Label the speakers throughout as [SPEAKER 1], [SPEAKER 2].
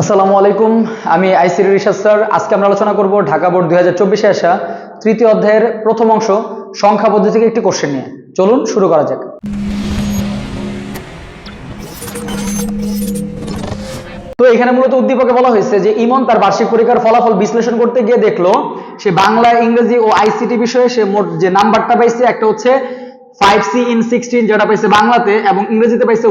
[SPEAKER 1] আসসালামু আলাইকুম, আমি আইসিরি রিসার্চ স্যার। আজকে আমরা আলোচনা করব ঢাকা বোর্ড দুই হাজার আসা তৃতীয় অধ্যায়ের প্রথম অংশ, সংখ্যা পদ্ধতি থেকে একটি কোশ্চেন নিয়ে। চলুন শুরু করা যাক। তো এখানে মূলত উদ্দীপকে বলা হয়েছে যে ইমন তার বার্ষিক পরীক্ষার ফলাফল বিশ্লেষণ করতে গিয়ে দেখল, সে বাংলা, ইংরেজি ও আইসিটি বিষয়ে সে মোট যে নাম্বারটা পাইছে, একটা হচ্ছে ফাইভ সি ইন যেটা পাইছে বাংলাতে এবং ইংরেজিতে পাইছে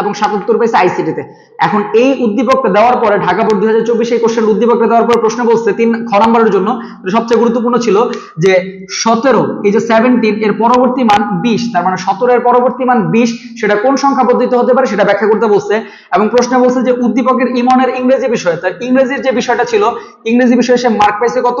[SPEAKER 1] এবং সাতাত্তর পাইছে আইসিটিতে এখন এই উদ্দীপকটা দেওয়ার পরে ঢাকা বোর্ড দুই হাজার চব্বিশে এই কোশ্চেন উদ্দীপকটা দেওয়ার পরে প্রশ্ন বলছে, তিন খ নম্বরের জন্য সবচেয়ে গুরুত্বপূর্ণ ছিল যে সতেরো, এই যে সেভেন্টিন এর পরবর্তী মান বিশ, তার মানে সতেরো এর পরবর্তী মান বিশ, সেটা কোন সংখ্যা হতে পারে সেটা ব্যাখ্যা করতে বলছে। এবং প্রশ্ন বলছে যে উদ্দীপকের ইমনের ইংরেজি বিষয় তার ইংরেজির যে বিষয়টা ছিল, ইংরেজি বিষয়ে সে মার্ক পাইছে কত?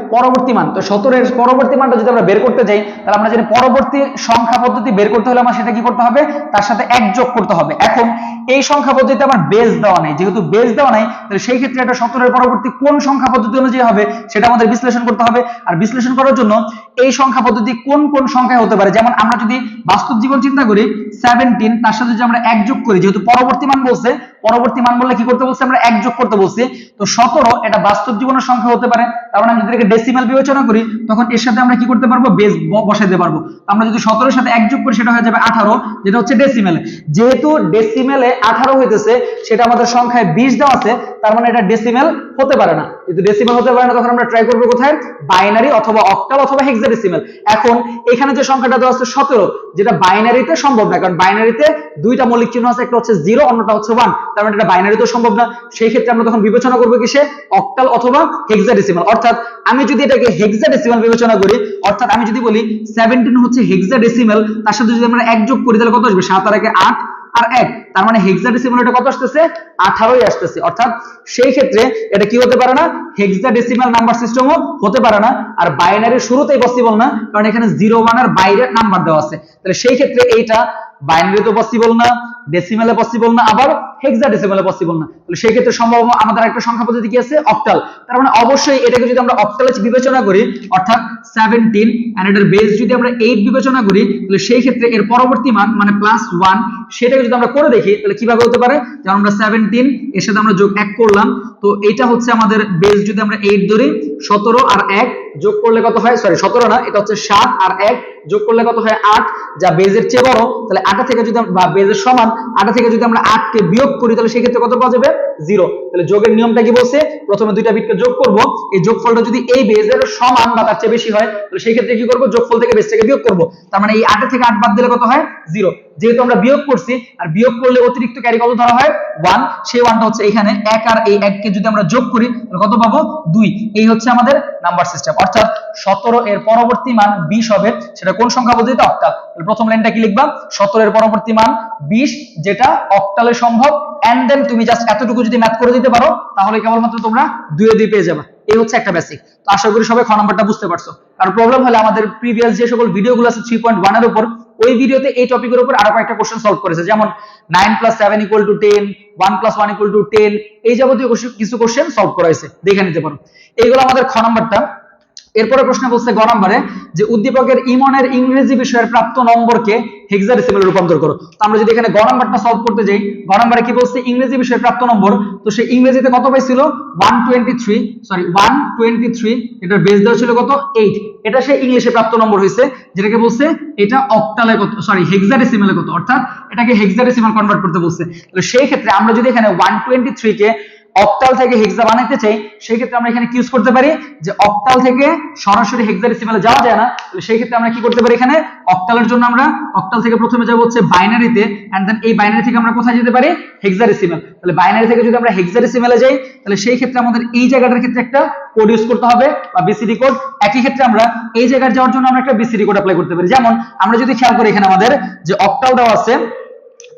[SPEAKER 1] পরবর্তী মান। তো সতেরোর পরবর্তী মানটা যদি আমরা বের করতে যাই, তাহলে আমরা জানি পরবর্তী সংখ্যা পদ্ধতি বের করতে হলে আমার সেটা কি করতে হবে? তার সাথে এক যোগ করতে হবে। এখন এই সংখ্যা পদ্ধতিতে আমার বেস দেওয়া নেই। যেহেতু বেস দেওয়া নাই, তাহলে সেই ক্ষেত্রে এটা সতেরোর পরবর্তী কোন সংখ্যা পদ্ধতি অনুযায়ী হবে, সেটা আমাদের বিশ্লেষণ করতে হবে। আর বিশ্লেষণ করার জন্য এই সংখ্যা পদ্ধতি কোন কোন সংখ্যায় হতে পারে? যেমন আমরা যদি বাস্তব জীবন চিন্তা করি সেভেন্টিন তার সাথে যদি আমরা এক যোগ করি, যেহেতু পরবর্তী মান বলছে, পরবর্তী মান বললে কি করতে বলছে? আমরা এক যোগ করতে বলছি। তো সতেরো এটা বাস্তব জীবনের সংখ্যা হতে পারে। তার মানে আমি যদি ডেসিমাল বিবেচনা করি, তখন এর সাথে আমরা কি করতে পারব? বেস বসাইতে পারব। আমরা যদি সতেরোর সাথে এক যোগ করি, সেটা হয়ে যাবে আঠারো, যেটা হচ্ছে ডেসিমেলে যেহেতু ডেসিমেলে আঠারো হইতেছে, সেটা আমাদের সংখ্যায় বিশ দেওয়া আছে, তার মানে এটা ডেসিমেল হতে পারে না। যদি ডেসিমেল হতে পারে না, তখন আমরা ট্রাই করব কোথায়? বাইনারি অথবা অক্টাল অথবা হেক্সাডেসিমেল এখন এখানে যে সংখ্যাটা দেওয়া আছে সতেরো, যেটা বাইনারিতে সম্ভব না, কারণ বাইনারিতে দুইটা মৌলিক চিহ্ন আছে, একটা হচ্ছে জিরো অন্যটা হচ্ছে ওয়ান তার মানে এটা বাইনারিতেও সম্ভব না। সেই ক্ষেত্রে আমরা তখন বিবেচনা করব কিসে? অক্টাল অথবা হেক্সাডেসিমাল অর্থাৎ আমি যদি এটাকে হেক্সাডেসিমাল বিবেচনা করি, অর্থাৎ আমি যদি বলি সেভেন্টিন হচ্ছে হেক্সাডেসিমাল তার সাথে যদি আমরা এক যোগ করি, তাহলে কত আসবে? সাত আর একে আট আর এক। তার মানে হেক্সাডেসিমাল এটা কত আসতেছে? আঠারোই আসতেছে। অর্থাৎ সেই ক্ষেত্রে এটা কি হতে পারে না? হেক্সাডেসিমাল নাম্বার সিস্টেমও হতে পারে না। আর বাইনারি শুরুতেই পসিবল না, কারণ এখানে জিরো ওয়ানের বাইরে নাম্বার দেওয়া আছে। তাহলে সেই ক্ষেত্রে এইটা বাইনারি তো পসিবল না ডেসিমেলে পসিবল না, আবার হেক্সাডেসিমেলে পসিবল না। তাহলে সেই ক্ষেত্রে সম্ভব আমাদের একটা সংখ্যা পদ্ধতি কি আছে? অক্টাল তার মানে অবশ্যই এটাকে যদি আমরা অক্টালে বিবেচনা করি, অর্থাৎ 17 এন্ড এটার বেস যদি আমরা 8 বিবেচনা করি, তাহলে সেই ক্ষেত্রে এর পরবর্তী মান মানে প্লাস 1 সেটাকে যদি আমরা করে দেখি, তাহলে কীভাবে হতে পারে? যেমন আমরা 17 এর সাথে আমরা যোগ 1 করলাম তো এটা হচ্ছে আমাদের বেস যদি আমরা এইট ধরি 17 আর এক যোগ করলে কত হয়? সরি 17 না, এটা হচ্ছে সাত আর এক যোগ করলে কত হয়? আট। যা বেজের চেয়ে বড়, তাহলে আটা থেকে যদি বা বেজের সমান, আটা থেকে যদি আমরা 8 কে বিয়োগ করি, তাহলে সেক্ষেত্রে কত পাওয়া যাবে? 0 তাহলে যোগের নিয়মটা কি বলছে? প্রথমে দুইটা বিটকে যোগ করব। এই যোগফলটা যদি এই বেজের সমান বা তার চেয়ে বেশি হয়, তাহলে সেই ক্ষেত্রে কি করব? যোগফল থেকে বেস থেকে বিয়োগ করব। তার মানে এই 8 থেকে 8 বাদ দিলে কত হয়? 0 যেহেতু আমরা বিয়োগ করছি, আর বিয়োগ করলে অতিরিক্ত ক্যারি কত ধরা হয়? 1 সেই 1টা হচ্ছে এখানে 1 আর এই 1 কে যদি আমরা যোগ করি, তাহলে কত পাবো? 2 এই হচ্ছে আমাদের নাম্বার সিস্টেম অর্থাৎ 17 এর পরবর্তী মান 20 হবে। সেটা কোন সংখ্যা পদ্ধতিতে অক্টাল প্রথম লাইনটা কি লিখবা? 17 এর পরবর্তী মান 20 যেটা অক্টালে সম্ভব। এন্ড দেন তুমি জাস্ট এতটুকু যদি ম্যাথ করে দিতে পারো, তাহলে কেবলমাত্র তোমরা দুয়ে দুই পেয়ে যাবে। এই হচ্ছে একটা বেসিক তো আশা করি সবাই খ নাম্বারটা বুঝতে পারছ। আর প্রবলেম হলে আমাদের প্রিভিয়াস যে সকল ভিডিওগুলো আছে 3.1 এর উপর, ওই ভিডিওতে এই টপিকের উপর আরও কয়েকটা কোশ্চেন সলভ করেছে। যেমন 9 plus 7 equal to 10 1 plus 1 equal to 10 এই যাবতীয় কিছু কোশ্চেন সলভ করা হয়েছে। দেখে নিতে পারো। এইগুলো আমাদের খ নাম্বারটা। এরপরে প্রশ্ন বলছে গ নম্বরে যে উদ্দীপকের ইমনের ইংরেজি বিষয়ের প্রাপ্ত নম্বরকে হেক্সাডেসিমেলে রূপান্তর করো। তো আমরা যদি এখানে গ নম্বরটা সলভ করতে যাই, গ নম্বরে কি বলছে? ইংরেজি বিষয়ের প্রাপ্ত নম্বর। তো সে ইংরেজিতে কত পাইছিল? 123 সরি 123 এটার বেস দেওয়া ছিল কত? 8 এটা সে ইংলিশে প্রাপ্ত নম্বর হয়েছে যেটাকে বলছে এটা অক্টালে কত সরি হেক্সাডেসিমেলে কত? অর্থাৎ এটাকে হেক্সাডেসিমাল কনভার্ট করতে বলছে। তাহলে সেই ক্ষেত্রে আমরা যদি এখানে 123 কে অক্টাল থেকে হেক্সা বানাইতে চাই, সেই ক্ষেত্রে আমরা এখানে কি ইউজ করতে পারি যে অক্টাল থেকে সরাসরি হেক্সাডেসিমালে যাওয়া যায় না। তাহলে সেই ক্ষেত্রে আমরা কি করতে পারি এখানে? অক্টালের জন্য আমরা অক্টাল থেকে প্রথমে যাব হচ্ছে বাইনারিতে এন্ড দেন এই বাইনারি থেকে আমরা কোথায় যেতে পারি? হেক্সাডেসিমাল তাহলে বাইনারি থেকে যদি আমরা হেক্সাডেসিমালে যাই, তাহলে সেই ক্ষেত্রে আমাদের এই জায়গাটার ক্ষেত্রে একটা কোড ইউজ করতে হবে, বা বিসিডি কোড একই ক্ষেত্রে আমরা এই জায়গায় যাওয়ার জন্য আমরা একটা বিসিডি কোড অ্যাপ্লাই করতে পারি। যেমন, আমরা যদি খেয়াল করি এখানে আমাদের যে অক্টাল দেওয়া আছে,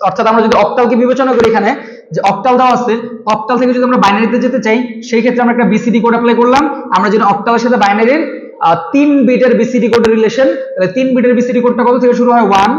[SPEAKER 1] অর্থাৎ আমরা যদি অক্টালকে বিবেচনা করি এখানে যে অক্টাল দেওয়া আছে অক্টাল থেকে যদি আমরা বাইনারিতে যেতে চাই, সেই ক্ষেত্রে আমরা একটা বিসিডি কোড অ্যাপ্লাই করলাম। আমরা যদি অক্টালের সাথে বাইনারির তিন বিটের বিসিডি কোডের রিলেশন তাহলে তিন বিটের বিসিডি কোডটা কত থেকে শুরু হয়? ওয়ান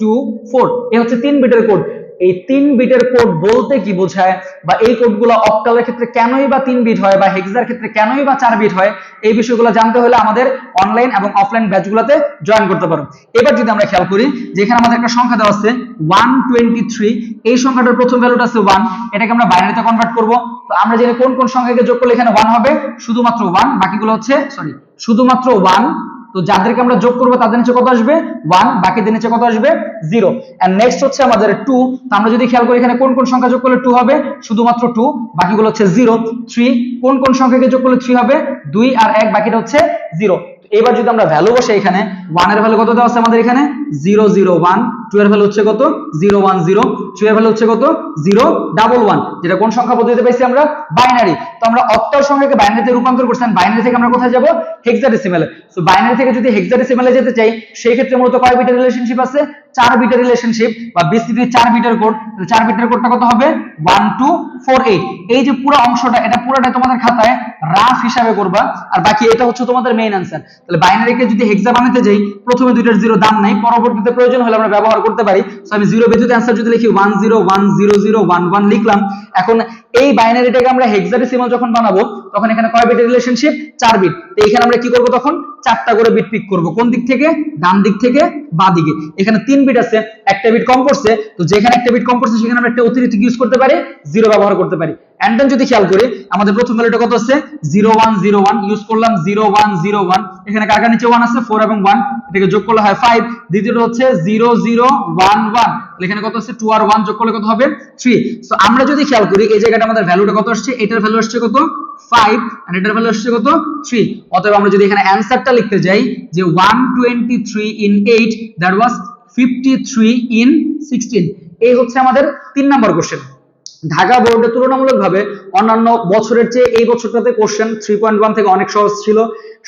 [SPEAKER 1] টু ফোর এ হচ্ছে তিন বিটের কোড এই তিন বিটের কোড বলতে কি বোঝায় বা এই কোডগুলো অক্টালের ক্ষেত্রে কেনই বা তিন বিট হয় বা হেক্সার ক্ষেত্রে কেনই বা চার বিট হয়, এই বিষয়গুলো জানতে হলে আমাদের অনলাইন এবং অফলাইন ব্যাচগুলোতে জয়েন করতে পারো। এবার যদি আমরা খেয়াল করি, যেখানে আমাদের একটা সংখ্যা দেওয়া আছে ওয়ান টোয়েন্টি থ্রি এই সংখ্যাটার প্রথম ভ্যালুটা আছে ওয়ান এটাকে আমরা বাইনারিতে কনভার্ট করব। তো আমরা জানি কোন কোন সংখ্যাকে যোগ করলে এখানে ওয়ান হবে, শুধুমাত্র ওয়ান বাকিগুলো হচ্ছে সরি শুধুমাত্র ওয়ান তো যাদেরকে আমরা যোগ করব তাদের নিচে কত আসবে? ওয়ান বাকিদের নিচে কত আসবে? জিরো নেক্সট হচ্ছে আমাদের টু তো আমরা যদি খেয়াল করি এখানে কোন কোন সংখ্যা যোগ করলে টু হবে? শুধুমাত্র টু বাকিগুলো হচ্ছে জিরো থ্রি কোন কোন সংখ্যাকে যোগ করলে থ্রি হবে? দুই আর এক, বাকিটা হচ্ছে জিরো এবার যদি আমরা ভ্যালু বসে এখানে ওয়ানের ভ্যালু কত দেওয়া আছে আমাদের এখানে? জিরো জিরো ওয়ান টু এর ভ্যালু হচ্ছে কত? জিরো ওয়ান জিরো টু এর ভ্যালু হচ্ছে কত? জিরো ডাবল ওয়ান যেটা কোন সংখ্যা পদ্ধতিতে পাইছি আমরা? বাইনারি তো আমরা অক্টাল সংখ্যাকে বাইনারিতে রূপান্তর করছেন বাইনারি থেকে আমরা কোথায় যাব? হেক্সাডেসিমেলে সো বাইনারি থেকে যদি হেক্সাডেসিমেলে যেতে চাই, সেই ক্ষেত্রে মূলত কয় বিটের রিলেশনশিপ আছে? চার বিটের রিলেশনশিপ বা বিসিডি চার বিটের কোড চার বিটের কোডটা কত হবে? ওয়ান টু ফোর এইট এই যে পুরো অংশটা, এটা পুরোটা তোমাদের খাতায় রাফ হিসাবে করবা। আর বাকি এটা হচ্ছে তোমাদের মেইন আনসার তাহলে বাইনারিকে যদি হেক্সা বানাতে যাই, প্রথমে দুইটার জিরো দাম নাই, পরবর্তীতে প্রয়োজন হলে আমরা ব্যবহার করতে পারি। সো আমি জিরো বিদ্যুৎ অ্যান্সার যদি লিখি one zero one zero zero one one লিখলাম। এখন এই বাইনারিটাকে আমরা হেক্সাডেসিমাল যখন বানাবো তখন এখানে কয় বিটের রিলেশনশিপ চার বিট তো এখানে আমরা কি করব তখন? চারটা করে বিট পিক করব। কোন দিক থেকে? ডান দিক থেকে, বা দিকে। এখানে তিন বিট আছে, একটা বিট কম পড়ছে। তো যেখানে একটা বিট কম পড়ছে, সেখানে আমরা একটা অতিরিক্ত ইউজ করতে পারি জিরো ব্যবহার করতে পারি। এন্ড দেন যদি খেয়াল করি, আমাদের প্রথম ভ্যালুটা কত আছে? Zero one zero one use করলাম জিরো ওয়ান জিরো ওয়ান এখানে কার কার নিচে ওয়ান আছে? ফোর এবং ওয়ান এটাকে যোগ করলে হয় ফাইভ দ্বিতীয়টা হচ্ছে জিরো জিরো ওয়ান ওয়ান এখানে কত আছে? টু আর ওয়ান যোগ করলে কত হবে? থ্রি তো আমরা যদি খেয়াল করি, এই জায়গাটা আমাদের ভ্যালুটা কত আসছে? এটার ভ্যালু আসছে কত? ফাইভ আর এটার ভ্যালু আসছে কত? থ্রি অতএব আমরা যদি এখানে অ্যান্সারটা লিখতে যাই, যে one twenty three in eight that was fifty three in sixteen এই হচ্ছে আমাদের তিন নম্বর কোশ্চেন ঢাকা বোর্ডে তুলনামূলকভাবে অন্যান্য বছরের চেয়ে এই বছরটাতে কোশ্চেন থ্রি পয়েন্ট ওয়ান থেকে অনেক সহজ ছিল।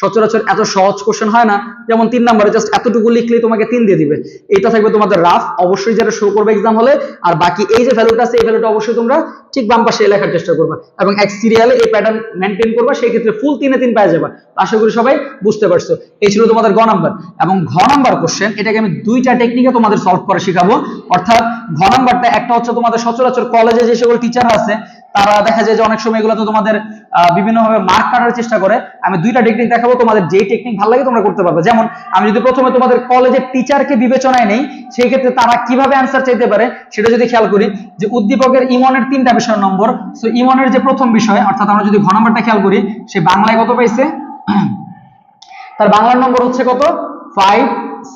[SPEAKER 1] সচরাচর এত সহজ কোশ্চেন হয় না। যেমন তিন নম্বরে জাস্ট এতটুকু লিখলেই তোমাকে তিন দিয়ে দিবে। এটা থাকবে তোমাদের রাফ অবশ্যই যেটা শো করবে এক্সাম হলে, আর বাকি এই যে ভ্যালুটা আছে, এই ভ্যালুটা অবশ্যই তোমরা ঠিক বাম পাশে লেখার চেষ্টা করবা। এবং এক সিরিয়ালে এই প্যাটার্ন মেনটেন করবা, সেই ক্ষেত্রে ফুল তিনে তিন পেয়ে যাবা। আশা করি সবাই বুঝতে পারছ। এই ছিল তোমাদের গ নাম্বার এবং ঘ নাম্বার কোশ্চেন এটাকে আমি দুইটা টেকনিকে তোমাদের সলভ করে শেখাবো। অর্থাৎ ঘ নাম্বারটা একটা হচ্ছে তোমাদের সচরাচর কলেজে যে সকল টিচার আছে, তারা দেখা যায় যে অনেক সময় এগুলো তো তোমাদের বিভিন্নভাবে মার্ক কাটার চেষ্টা করে। আমি দুইটা টেকনিক দেখাবো, তোমাদের যেই টেকনিক ভালো লাগে তোমরা করতে পারবে। যেমন, আমি যদি প্রথমে তোমাদের কলেজের টিচারকে বিবেচনায় নেই, সেই ক্ষেত্রে তারা কীভাবে অ্যান্সার চাইতে পারে, সেটা যদি খেয়াল করি, যে উদ্দীপকের ইমনের তিনটা বিষয় নম্বর সো ইমনের যে প্রথম বিষয়, অর্থাৎ আমরা যদি ঘ নম্বরটা খেয়াল করি, সে বাংলায় কত পাইছে? তার বাংলার নম্বর হচ্ছে কত? ফাইভ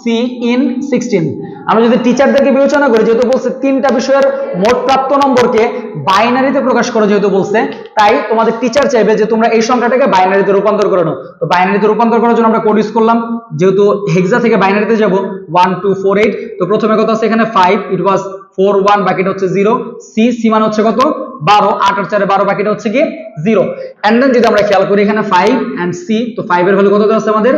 [SPEAKER 1] সি ইন সিক্সটিন আমরা যদি টিচারদেরকে বিবেচনা করি, যেহেতু বলছে তিনটা বিষয়ের মোট প্রাপ্ত নম্বরকে বাইনারিতে প্রকাশ করো যেহেতু বলছে, তাই তোমাদের টিচার চাইবে যে তোমরা এই সংখ্যাটাকে বাইনারিতে রূপান্তর করে তো বাইনারিতে রূপান্তর করার জন্য আমরা কোড ইউজ করলাম, যেহেতু হেক্সা থেকে বাইনারিতে যাব ওয়ান টু ফোর এইট তো প্রথমে কথা আছে এখানে? Five it was four one বাকিটা হচ্ছে জিরো সি সি মানে হচ্ছে কত? বারো, আট আর চারে বারো বাকিটা হচ্ছে কি জিরো অ্যান্ড দেন যদি আমরা খেয়াল করি এখানে ফাইভ অ্যান্ড সি তো ফাইভের ভ্যালু কত আছে আমাদের?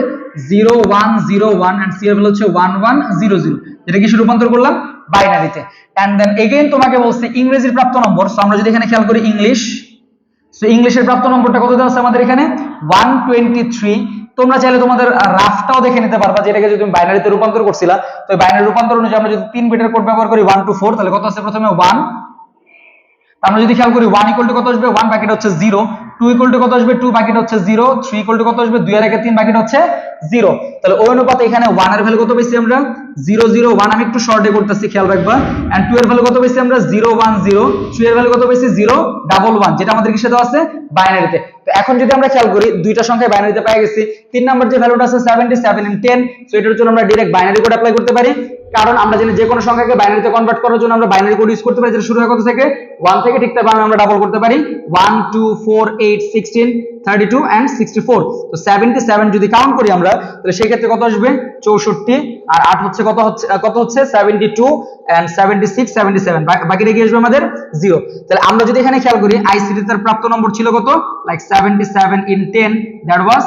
[SPEAKER 1] Zero one zero one and C এর ভ্যালু হচ্ছে ওয়ান ওয়ান জিরো জিরো এটা কি রূপান্তর করলাম? বাইনারিতে অ্যান্ড দেন এগেইন তোমাকে বলছে ইংরেজির প্রাপ্ত নম্বর সো আমরা যদি এখানে খেয়াল করি ইংলিশ সো ইংলিশের প্রাপ্ত নম্বরটা কত দেওয়া আছে আমাদের এখানে? ওয়ান টোয়েন্টি থ্রি তোমরা চাইলে তোমাদের রাফটাও দেখে নিতে পারবা যেটাকে যদি তুমি বাইনারিতে রূপান্তর করছিলা। তো বাইনারি রূপান্তর অনুযায়ী আমরা যদি তিন বিটের কোড ব্যবহার করি ওয়ান টু ফোর তাহলে কত আছে প্রথমে? ওয়ান আমরা যদি খেয়াল করি ওয়ান ইকুয়াল টু কত আসবে? ওয়ান বাকিটা হচ্ছে জিরো টু ইকুয়াল টু কত আসবে? টু বাকিটা হচ্ছে জিরো থ্রি ইকুয়াল টু কত আসবে? দুই আর একে তিন বাকিটা হচ্ছে জিরো তাহলে ওই অনুপাতে এখানে ওয়ানের ভ্যালু কত পেয়েছি আমরা? জিরো জিরো ওয়ান, আমি একটু শর্টে করতেছি খেয়াল রাখবা। এন্ড টু এর ভ্যালু কত পেয়েছি আমরা? Zero one zero. থ্রি এর ভ্যালু কত পেয়েছি জিরো ডাবল ওয়ান, যেটা আমাদের কিসে দেওয়া আছে? বাইনারিতে। তো এখন যদি আমরা খেয়াল করি, দুইটা সংখ্যায় বাইনারিতে পেয়ে গেছি। তিন নাম্বার যে ভ্যালুটা আছে সেভেন্টি সেভেন টেন সো এটার জন্য আমরা বাইনারি কোড করতে পারি। কারণ আমরা জানি যে কোনো সংখ্যাকে বাইনারিতে কনভার্ট করার জন্য আমরা বাইনারি কোড ইউজ করতে পারি, যেটা শুরু হয় কত থেকে? থেকে ঠিক তারপর আমরা ডাবল করতে পারি। Two four eight sixteen thirty two and sixty four তো সেভেন্টি সেভেন যদি কাউন্ট করি আমরা, তাহলে সেই ক্ষেত্রে কত আসবে? চৌষট্টি, আর আট হচ্ছে কত হচ্ছে কত হচ্ছে? Seventy two and seventy six seventy seven বাকিটা কি আসবে আমাদের? জিরো তাহলে আমরা যদি এখানে খেয়াল করি আইসিটি তার প্রাপ্ত নম্বর ছিল কত? Like seventy seven in ten that was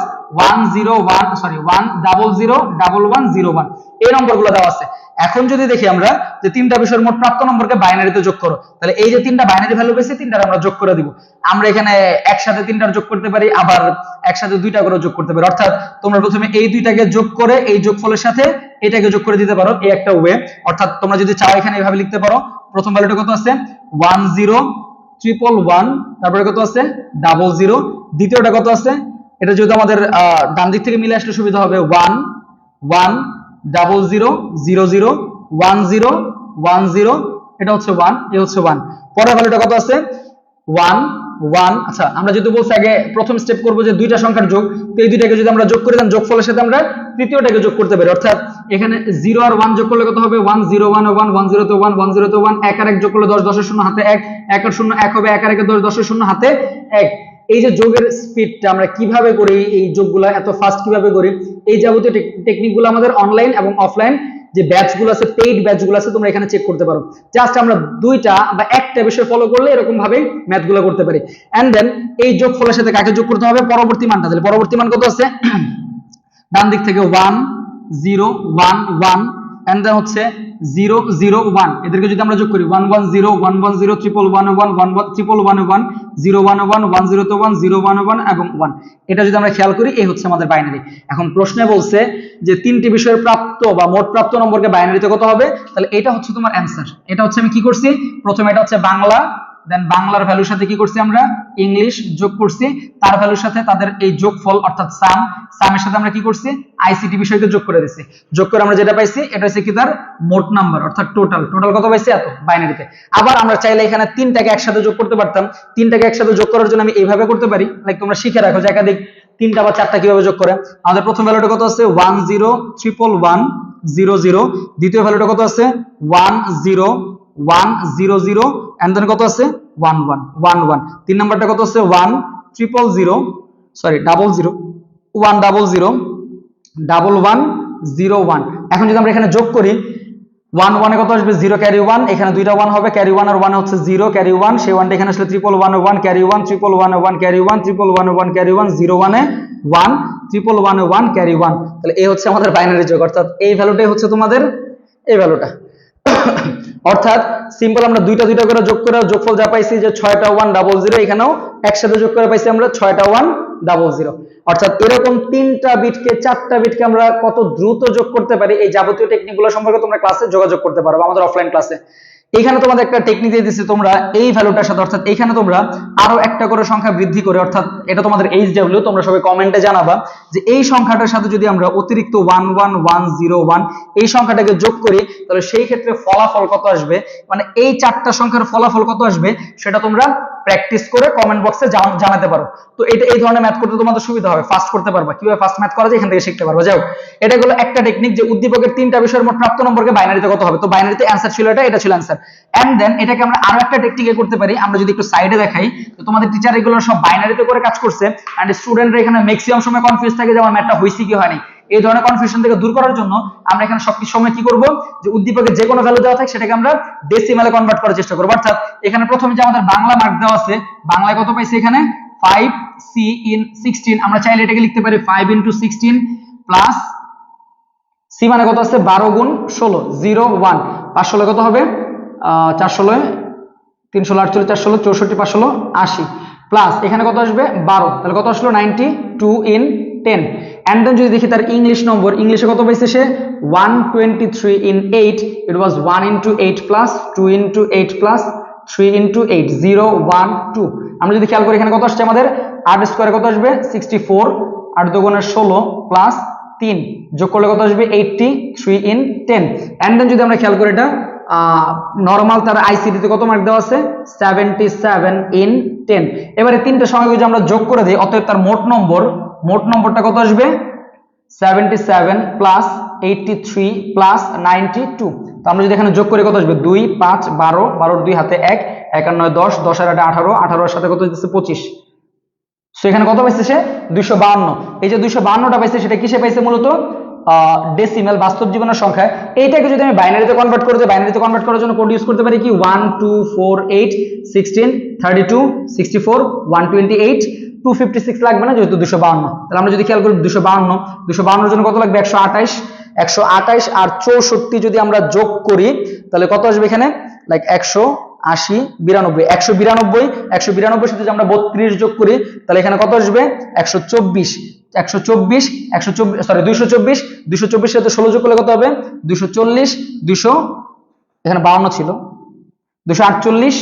[SPEAKER 1] এই নম্বরগুলো দেওয়া আছে। এখন যদি দেখি আমরা যে তিনটা বিষয়ের মোট প্রাপ্ত নম্বরকে বাইনারিতে যোগ করো, তাহলে এই যে তিনটা বাইনারি ভ্যালু আমরা যোগ করে দিব। আমরা এখানে একসাথে তিনটার যোগ করতে পারি, আবার একসাথে দুইটা করে যোগ করতে পারি। অর্থাৎ তোমরা প্রথমে এই দুইটাকে যোগ করে এই যোগফলের সাথে এটাকে যোগ করে দিতে পারো, এই একটা ওয়ে অর্থাৎ তোমরা যদি চাও এখানে এইভাবে লিখতে পারো, প্রথম ভ্যালুটা কত আছে? ওয়ান জিরো ট্রিপল ওয়ান তারপরে কত আছে? ডাবল জিরো দ্বিতীয়টা কত আছে? এটা যেহেতু আমাদের ডান দিক থেকে মিলে আসলে সুবিধা হবে one one double zero zero zero one zero one zero এটা হচ্ছে ওয়ান এ হচ্ছে ওয়ান পরের ভ্যালুটা কত আছে? ওয়ান ওয়ান আচ্ছা আমরা যেহেতু বলছি আগে প্রথম স্টেপ করব যে দুইটা সংখ্যার যোগ, তো এই দুইটাকে যদি আমরা যোগ করে দেন, যোগফলের সাথে আমরা তৃতীয়টাকে যোগ করতে পারি। অর্থাৎ এখানে জিরো আর ওয়ান যোগ করলে কত হবে? One zero one one one zero তো ওয়ান ওয়ান জিরো তো ওয়ান এক আর এক যোগ করলে দশ, দশের শূন্য হাতে এক এক আর শূন্য এক হবে, এক আর একে দশ, দশের শূন্য হাতে এক। এই যে যোগের স্পিডটা আমরা কীভাবে করি, এই যোগগুলো এত ফাস্ট কীভাবে করি, এই যাবতীয় টেকনিকগুলো আমাদের অনলাইন এবং অফলাইন যে ব্যাচগুলো আছে পেইড ব্যাচগুলো আছে, তোমরা এখানে চেক করতে পারো। জাস্ট আমরা দুইটা বা একটা বিষয় ফলো করলে এরকম ভাবে ম্যাথগুলো করতে পারি। এন্ড দেন এই যোগফলের সাথে কাকে যোগ করতে হবে? পরবর্তী মানটা তাহলে, পরবর্তী মান কত আছে? ডান দিক থেকে one zero one one and then হচ্ছে জিরো জিরো ওয়ান এদেরকে যদি আমরা যোগ করি one one zero one one zero triple one one one one triple one one zero one one one zero তো ওয়ান জিরো ওয়ান ওয়ান এবং one এটা যদি আমরা খেয়াল করি, এই হচ্ছে আমাদের বাইনারি এখন প্রশ্নে বলছে যে তিনটি বিষয়ের প্রাপ্ত বা মোট প্রাপ্ত নম্বরকে বাইনারিতে কত হবে? তাহলে এটা হচ্ছে তোমার অ্যান্সার এটা হচ্ছে আমি কি করছি? প্রথমে এটা হচ্ছে বাংলা দেন বাংলার ভ্যালুর সাথে কি করছি আমরা? ইংলিশ যোগ করছি। তার ভ্যালুর সাথে তাদের এই যোগফল অর্থাৎ সাম সামের সাথে আমরা কি করছি? আইসিটি বিষয়কে যোগ করে দিছি। যোগ করে আমরা যেটা পাইছি, এটা হচ্ছে কি তার? মোট নাম্বার অর্থাৎ টোটাল টোটাল কত পাইছি? এত বাইনারিতে আবার আমরা চাইলে এখানে তিনটাকে একসাথে যোগ করতে পারতাম। তিনটাকে একসাথে যোগ করার জন্য আমি এইভাবে করতে পারি। লাইক তোমরা শিখে রাখো যে একাধিক তিনটা বা চারটা কীভাবে যোগ করে। আমাদের প্রথম ভ্যালুটা কত আছে? One zero triple one zero zero দ্বিতীয় ভ্যালুটা কত আছে? One zero one zero zero and then কত আছে? ওয়ান ওয়ান ওয়ান ওয়ান তিন নাম্বারটা কত আছে? One triple zero sorry double zero one double zero double one zero one এখন যদি আমরা এখানে যোগ করি ওয়ান ওয়ানে কত আসবে? জিরো ক্যারি ওয়ান এখানে দুইটা ওয়ান হবে ক্যারি ওয়ান আর ওয়ান হচ্ছে জিরো ক্যারি ওয়ান সেই ওয়ানটা এখানে আসলে triple one one carry one triple one one carry one triple one one carry one zero ওয়ানে one triple one one carry one তাহলে এই হচ্ছে আমাদের বাইনারি যোগ, অর্থাৎ এই ভ্যালুটাই হচ্ছে তোমাদের এই ভ্যালুটা অর্থাৎ সিম্পল আমরা দুইটা দুইটা করে যোগ করে যোগফল যা পাইছি যে ছয়টা ওয়ান ডাবল জিরো এখানেও একসাথে যোগ করে পাইছি আমরা ছয়টা ওয়ান ডাবল জিরো অর্থাৎ এরকম তিনটা বিটকে চারটা বিটকে আমরা কত দ্রুত যোগ করতে পারি, এই যাবতীয় টেকনিকগুলো সম্পর্কে তোমরা ক্লাসে যোগাযোগ করতে পারো আমাদের অফলাইন ক্লাসে এখানে তোমাদের একটা টেকনিক দিয়ে দিচ্ছি তোমরা এই ভ্যালুটার সাথে, অর্থাৎ এখানে তোমরা আরও একটা করে সংখ্যা বৃদ্ধি করে, অর্থাৎ এটা তোমাদের এইচ ডাব্লিউ তোমরা সবাই কমেন্টে জানাবা যে এই সংখ্যাটার সাথে যদি আমরা অতিরিক্ত one one one zero one এই সংখ্যাটাকে যোগ করি, তাহলে সেই ক্ষেত্রে ফলাফল কত আসবে? মানে এই চারটা সংখ্যার ফলাফল কত আসবে? সেটা তোমরা প্র্যাকটিস করে কমেন্ট বক্সে জানাতে পারো। তো এটা, এই ধরনের ম্যাথ করতে তোমাদের সুবিধা হবে। ফাস্ট করতে পারবা। কীভাবে ফাস্ট ম্যাথ করা যায় এখান থেকে শিখতে পারব। হোক, এটা হলো একটা টেকনিক যে উদ্দীপকের তিনটা বিষয়ের মোট প্রাপ্ত নম্বরকে বাইনারিতে কত হবে? তো বাইনারিতে অ্যান্সার ছিল এটা এটা ছিল অ্যান্সার এন্ড দেন এটাকে আমরা আরও একটা টেকনিকে করতে পারি। আমরা যদি একটু সাইডে দেখাই, তো তোমাদের টিচার এগুলো সব বাইনারিতে করে কাজ করছে। এন্ড স্টুডেন্টরা এখানে ম্যাক্সিমাম সময় কনফিউজ থাকে যে আমার ম্যাথটা হইছে কি হয়নি এই ধরনের কনফিউশন থেকে দূর করার জন্য আমরা এখানে সবকিছু সময় কি করব? যে উদ্দীপকের যে কোনো ভ্যালু দেওয়া থাকে সেটাকে আমরা ডেসিমালে কনভার্ট করার চেষ্টা করব। অর্থাৎ এখানে প্রথমে যে আমাদের বাংলা মার্ক দেওয়া আছে বাংলায় কত পাইছি এখানে? 5 সি ইন 16 আমরা চাইলে এটাকে লিখতে পারি 5 ইনটু 16 প্লাস সি মানে কত আছে? 12 গুণ 16 0 1 5 ষোলো কত হবে? আহ, চার ষোলো তিন ষোলো আটচল্লিশ চার ষোলো চৌষট্টি পাঁচ ষোলো আশি। প্লাস এখানে কত আসবে? বারো। তাহলে কত আসলো? Ninety two in ten and then যদি দেখি তার ইংলিশ নম্বর ইংলিশে কত পাইছে সে? One twenty three in eight it was one into eight plus two into eight plus three into eight zero one two আমরা যদি খেয়াল করি এখানে কত আসছে আমাদের? আট স্কোয়ারে কত আসবে? সিক্সটি ফোর আট দুগুণের ষোলো প্লাস তিন। যোগ করলে কত আসবে? Eighty three in ten and then যদি আমরা খেয়াল করি এটা নর্মাল তার আইসিডিতে কত মার্ক দেওয়া আছে? সেভেন্টি সেভেন ইন টেন এবারে তিনটা সংখ্যা যদি আমরা যোগ করে দিই, অতএব তার মোট নম্বর মোট নম্বরটা কত আসবে? Seventy seven plus eighty three plus ninety two তো আমরা যদি এখানে যোগ করি, কত আসবে? দুই, পাঁচ, বারো, বারোর দুই হাতে এক, একান্ন, দশ দশ আর আটে আঠারো, আঠারোর সাথে কত দিচ্ছে পঁচিশ। সেখানে কত পাইছে সে? দুইশো বাহান্ন। এই যে দুইশো বাহান্নটা পাইছে, সেটা কিসে পাইছে মূলত? ডেসিমেল বাস্তব জীবনের সংখ্যা। এইটাকে যদি আমি বাইনারিতে কনভার্ট করে দিই বাইনারিতে কনভার্ট করার জন্য কোড ইউজ করতে পারি কি? One two four eight sixteen thirty two sixty four one twenty eight two fifty six লাগবে না, যেহেতু দুশো বাউন্ন। তাহলে আমরা যদি খেয়াল করি দুশো বাউন্ন, দুশো বাউন্নের জন্য কত লাগবে? একশো আঠাইশ একশো আঠাইশ আর চৌষট্টি যদি আমরা যোগ করি, তাহলে কত আসবে এখানে? লাইক একশো আশি, বিরানব্বই, একশো বিরানব্বই একশো বিরানব্বই সাথে যদি আমরা বত্রিশ যোগ করি, তাহলে এখানে কত আসবে? একশো চব্বিশ। একশো চব্বিশ একশো চব্বিশ সরি দুইশো চব্বিশ দুইশো চব্বিশ সাথে ষোলো যোগ করলে কত হবে? দুইশো চল্লিশ, দুইশো, এখানে বাউন্ন ছিল। দুশো আটচল্লিশ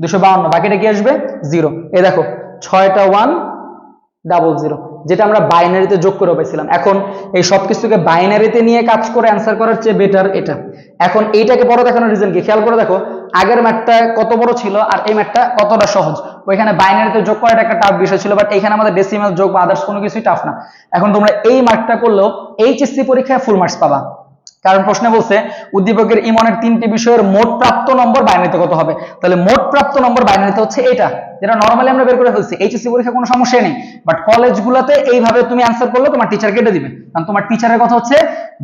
[SPEAKER 1] দুশো বাউন্ন, বাকিটা কি আসবে? জিরো। এই দেখো, ছয়টা ওয়ান ডাবল জিরো যেটা আমরা বাইনারিতে যোগ করে পাইছিলাম। এখন এই সব কিছুকে বাইনারিতে নিয়ে কাজ করে অ্যান্সার করার চেয়ে বেটার এটা। এখন এইটাকে বড় দেখানোর রিজন কি? খেয়াল করে দেখো, আগের ম্যাটটা কত বড় ছিল আর এই ম্যাটটা কতটা সহজ? ওইখানে বাইনারিতে যোগ করাটা একটা টাফ বিষয় ছিল বাট এখানে আমাদের ডেসিমাল যোগ বা আদার্স কোনো কিছুই টাফ না। এখন তোমরা এই মার্কটা করলেও এইচএসসি পরীক্ষায় ফুল মার্কস পাবা। কারণ প্রশ্নে বলছে, উদ্দীপকের ইমনের তিনটি বিষয়ের মোট প্রাপ্ত নম্বর বাইনারিতে কত হবে? তাহলে মোট প্রাপ্ত নম্বর বাইনারিতে হচ্ছে এটা, যেটা নর্মালি আমরা বের করে ফেলছি। এইচএসসি পরীক্ষা কোনো সমস্যা নেই। বাট কলেজগুলোতে এইভাবে তুমি অ্যান্সার করলে তোমার টিচার কেটে দিবে। কারণ তোমার টিচারের কথা হচ্ছে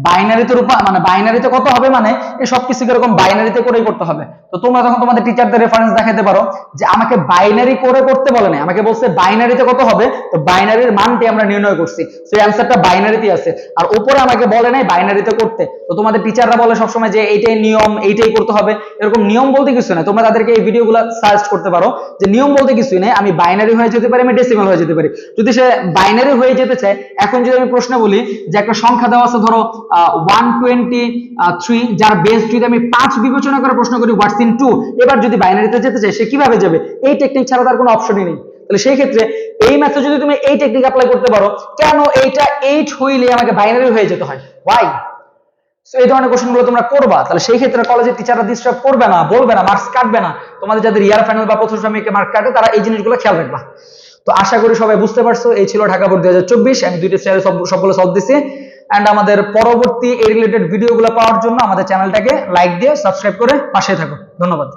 [SPEAKER 1] বাইনারিতে রূপা মানে বাইনারিতে কত হবে মানে এই সব কিছু এরকম বাইনারিতে করেই করতে হবে। তো তোমরা তখন তোমাদের টিচারদের রেফারেন্স দেখাতে পারো যে আমাকে বাইনারি করে করতে বলে না আমাকে বলছে বাইনারিতে কত হবে? তো বাইনারির মানটি আমরা নির্ণয় করছি। সেই অ্যান্সারটা বাইনারিতে আছে। আর উপরে আমাকে বলে নাই বাইনারিতে করতে। তো তোমাদের টিচাররা বলে সবসময় যে এইটাই নিয়ম, এইটাই করতে হবে। এরকম নিয়ম বলতে কিছু না তোমরা তাদেরকে এই ভিডিওগুলো সার্চ করতে পারো। যে নিয়ম বলতে কিছুই নেই। আমি বাইনারি হয়ে যেতে পারি, আমি ডেসিমাল হয়ে যেতে পারি। যদি সে বাইনারি হয়ে যেতে চায়, এখন যদি আমি প্রশ্ন বলি যে একটা সংখ্যা দেওয়া আছে, ধরো ওয়ান টোয়েন্টি থ্রি যার বেস যদি আমি পাঁচ বিবেচনা করে প্রশ্ন করি হোয়াটস ইন টু এবার যদি বাইনারিতে যেতে চাই সে কীভাবে যাবে? এই টেকনিক ছাড়া তার কোনো অপশনই নেই। তাহলে সেই ক্ষেত্রে এই ম্যাথে যদি তুমি এই টেকনিক অ্যাপ্লাই করতে পারো, কেন এইটা এইট হইলে আমাকে বাইনারি হয়ে যেতে হয়? ওয়াই এই ধরনের কোশ্চেনগুলো তোমরা করবা। তাহলে সেই ক্ষেত্রে কলেজের টিচাররা ডিস্টার্ব করবে না, বলবে না মার্কস কাটবে না। তোমাদের যাদের ইয়ার ফাইনাল বা প্রথম সাময়িকে মার্ক কাটে, তারা এই জিনিসগুলো খেয়াল রাখবা। তো আশা করি সবাই বুঝতে পারছ, এই ছিল ঢাকা বোর্ড দুই আমি দুইটা চ্যানেল সব সবগুলো সলভ দিছি। অ্যান্ড আমাদের পরবর্তী এই রিলেটেড ভিডিওগুলো পাওয়ার জন্য আমাদের চ্যানেলটাকে লাইক দিয়ে সাবস্ক্রাইব করে পাশে থাকো। ধন্যবাদ।